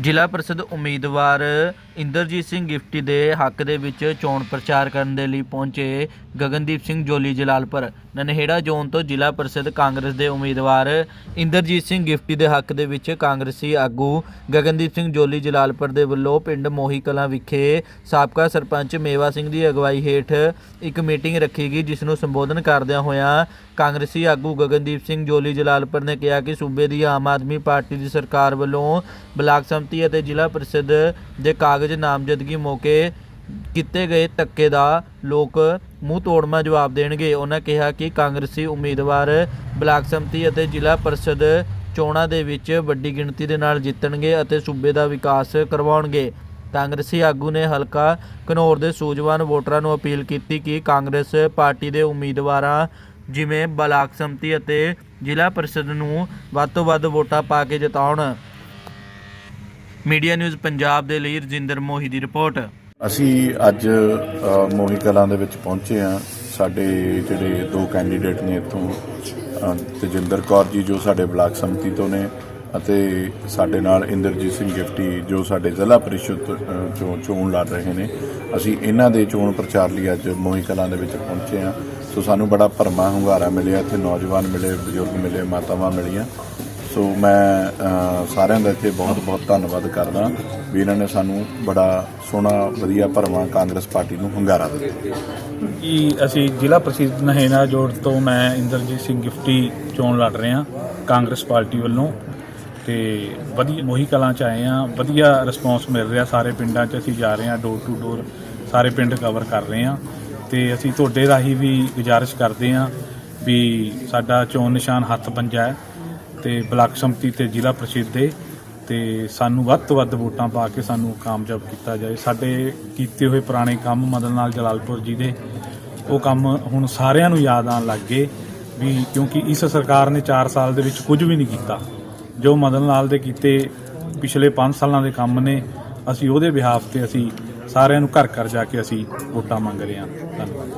ਜ਼ਿਲ੍ਹਾ ਪ੍ਰੀਸ਼ਦ ਉਮੀਦਵਾਰ ਇੰਦਰਜੀਤ ਸਿੰਘ ਗਿਫਟੀ ਦੇ ਹੱਕ ਦੇ ਵਿੱਚ ਚੋਣ ਪ੍ਰਚਾਰ ਕਰਨ ਦੇ ਲਈ ਪਹੁੰਚੇ ਗਗਨਦੀਪ ਸਿੰਘ ਜੋਲੀ ਜਲਾਲਪੁਰ। ਨਨਹੇੜਾ ਜ਼ੋਨ ਤੋਂ ਜ਼ਿਲ੍ਹਾ ਪ੍ਰੀਸ਼ਦ ਕਾਂਗਰਸ ਦੇ ਉਮੀਦਵਾਰ ਇੰਦਰਜੀਤ ਸਿੰਘ ਗਿਫਟੀ ਦੇ ਹੱਕ ਦੇ ਵਿੱਚ ਕਾਂਗਰਸੀ ਆਗੂ ਗਗਨਦੀਪ ਸਿੰਘ ਜੋਲੀ ਜਲਾਲਪੁਰ ਦੇ ਵੱਲੋਂ ਪਿੰਡ ਮੋਹੀ ਕਲਾਂ ਵਿਖੇ ਸਾਬਕਾ ਸਰਪੰਚ ਮੇਵਾ ਸਿੰਘ ਦੀ ਅਗਵਾਈ ਹੇਠ ਇੱਕ ਮੀਟਿੰਗ ਰੱਖੀ ਗਈ, ਜਿਸ ਨੂੰ ਸੰਬੋਧਨ ਕਰਦਿਆਂ ਹੋਇਆਂ ਕਾਂਗਰਸੀ ਆਗੂ ਗਗਨਦੀਪ ਸਿੰਘ ਜੋਲੀ ਜਲਾਲਪੁਰ ਨੇ ਕਿਹਾ ਕਿ ਸੂਬੇ ਦੀ ਆਮ ਆਦਮੀ ਪਾਰਟੀ ਦੀ ਸਰਕਾਰ ਵੱਲੋਂ ਬਲਾਕ ਸੰਮਤੀ ਅਤੇ ਜ਼ਿਲ੍ਹਾ ਪ੍ਰੀਸ਼ਦ ਦੇ ਕਾਗਜ਼ ਨਾਮਜ਼ਦਗੀ ਮੌਕੇ ਕੀਤੇ ਗਏ ਧੱਕੇ ਦਾ ਲੋਕ ਮੂੰਹ ਤੋੜਮਾ ਜਵਾਬ ਦੇਣਗੇ। ਉਹਨਾਂ ਕਿਹਾ ਕਿ ਕਾਂਗਰਸੀ ਉਮੀਦਵਾਰ ਬਲਾਕ ਸੰਮਤੀ ਅਤੇ ਜ਼ਿਲ੍ਹਾ ਪ੍ਰੀਸ਼ਦ ਚੋਣਾਂ ਦੇ ਵਿੱਚ ਵੱਡੀ ਗਿਣਤੀ ਦੇ ਨਾਲ ਜਿੱਤਣਗੇ ਅਤੇ ਸੂਬੇ ਦਾ ਵਿਕਾਸ ਕਰਵਾਉਣਗੇ। ਕਾਂਗਰਸੀ ਆਗੂ ਨੇ ਹਲਕਾ ਘਨੌਰ ਦੇ ਸੂਝਵਾਨ ਵੋਟਰਾਂ ਨੂੰ ਅਪੀਲ ਕੀਤੀ ਕਿ ਕਾਂਗਰਸ ਪਾਰਟੀ ਦੇ ਉਮੀਦਵਾਰਾਂ ਜਿਵੇਂ ਬਲਾਕ ਸੰਮਤੀ ਅਤੇ ਜ਼ਿਲ੍ਹਾ ਪ੍ਰੀਸ਼ਦ ਨੂੰ ਵੱਧ ਤੋਂ ਵੱਧ ਵੋਟਾਂ ਪਾ ਕੇ ਜਿਤਾਉਣ। ਮੀਡੀਆ ਨਿਊਜ਼ ਪੰਜਾਬ ਦੇ ਲਈ ਰਜਿੰਦਰ ਮੋਹੀ ਦੀ ਰਿਪੋਰਟ। ਅਸੀਂ ਅੱਜ ਮੋਹੀ ਕਲਾਂ ਦੇ ਵਿੱਚ ਪਹੁੰਚੇ ਆ ਸਾਡੇ ਜਿਹੜੇ ਦੋ ਕੈਂਡੀਡੇਟ ਨੇ ਇੱਥੋਂ ਅ, ਤੇਜਿੰਦਰ ਕੌਰ ਜੀ ਜੋ ਸਾਡੇ ਬਲਾਕ ਸੰਮਤੀ ਤੋਂ ਨੇ। ਅਤੇ ਸਾਡੇ ਨਾਲ ਇੰਦਰਜੀਤ ਸਿੰਘ ਗਿਫਟੀ ਜੋ ਸਾਡੇ ਜ਼ਿਲ੍ਹਾ ਪ੍ਰੀਸ਼ਦ ਚੋਂ ਚੋਣ ਲੜ ਰਹੇ ਨੇ। ਅਸੀਂ ਇਹਨਾਂ ਦੇ ਚੋਣ ਪ੍ਰਚਾਰ ਲਈ ਅੱਜ ਮੋਹੀ ਕਲਾਂ ਦੇ ਵਿੱਚ ਪਹੁੰਚੇ ਹਾਂ। ਸੋ ਸਾਨੂੰ ਬੜਾ ਭਰਮਾ ਹੁੰਗਾਰਾ ਮਿਲਿਆ, ਇੱਥੇ ਨੌਜਵਾਨ ਮਿਲੇ, ਬਜ਼ੁਰਗ ਮਿਲੇ, ਮਾਤਾਵਾਂ ਮਿਲੀਆਂ। ਸੋ ਮੈਂ ਸਾਰਿਆਂ ਦਾ ਇੱਥੇ ਬਹੁਤ-ਬਹੁਤ ਧੰਨਵਾਦ ਕਰਦਾ ਵੀ ਇਹਨਾਂ ਨੇ ਸਾਨੂੰ ਬੜਾ ਸੋਹਣਾ, ਵਧੀਆ ਭਰਵਾਂ ਕਾਂਗਰਸ ਪਾਰਟੀ ਨੂੰ ਹੁੰਗਾਰਾ ਦਿੱਤਾ। ਕਿ ਅਸੀਂ ਜ਼ਿਲ੍ਹਾ ਪ੍ਰਸਿੱਧ ਨਹੇਨਾ ਜੋੜ ਤੋਂ ਮੈਂ ਇੰਦਰਜੀਤ ਸਿੰਘ ਗਿਫਟੀ ਚੋਣ ਲੜ ਰਹੇ ਹਾਂ ਕਾਂਗਰਸ ਪਾਰਟੀ ਵੱਲੋਂ। ਤੇ ਵਧੀਆ ਮੋਹੀ ਕਲਾਂ ਚ ਆਏ ਆ ਵਧੀਆ ਰਿਸਪੌਂਸ ਮਿਲ ਰਿਹਾ ਸਾਰੇ ਪਿੰਡਾਂ ਚ, ਅਸੀਂ ਜਾ ਰਹੇ ਆ ਡੋਰ ਟੂ ਡੋਰ ਸਾਰੇ ਪਿੰਡ ਕਵਰ ਕਰ ਰਹੇ ਆ ਤੇ ਅਸੀਂ ਤੁਹਾਡੇ ਰਾਹੀਂ ਵੀ ਗੁਜ਼ਾਰਿਸ਼ ਕਰਦੇ ਆ ਵੀ ਸਾਡਾ ਚੋਣ ਨਿਸ਼ਾਨ ਹੱਥ ਪੰਜਾ ਹੈ ਤੇ ਬਲਾਕ ਸੰਮਤੀ ਤੇ ਜ਼ਿਲ੍ਹਾ ਪ੍ਰਸਿੱਧ ਦੇ ਤੇ ਸਾਨੂੰ ਵੱਧ ਤੋਂ ਵੱਧ ਵੋਟਾਂ ਪਾ ਕੇ ਸਾਨੂੰ ਕਾਮਯਾਬ ਕੀਤਾ ਜਾਏ। ਸਾਡੇ ਕੀਤੇ ਹੋਏ ਪੁਰਾਣੇ ਕੰਮ ਮਦਨ ਲਾਲ ਜਲਾਲਪੁਰ ਜੀ ਦੇ, ਉਹ ਕੰਮ ਹੁਣ ਸਾਰਿਆਂ ਨੂੰ ਯਾਦ ਆਉਣ ਲੱਗ ਗਏ ਵੀ ਕਿਉਂਕਿ ਇਸ ਸਰਕਾਰ ਨੇ 4 ਸਾਲ ਦੇ ਵਿੱਚ ਕੁਝ ਵੀ ਨਹੀਂ ਕੀਤਾ। ਜੋ ਮਦਨ ਲਾਲ ਦੇ ਕੀਤੇ ਪਿਛਲੇ 5 ਸਾਲਾਂ ਦੇ ਕੰਮ ਨੇ, ਅਸੀਂ ਉਹਦੇ ਬਿਹਾਫ ਤੇ ਅਸੀਂ ਸਾਰਿਆਂ ਨੂੰ ਘਰ ਘਰ ਜਾ ਕੇ ਅਸੀਂ ਵੋਟਾਂ ਮੰਗ ਰਹੇ ਹਾਂ। ਧੰਨਵਾਦ।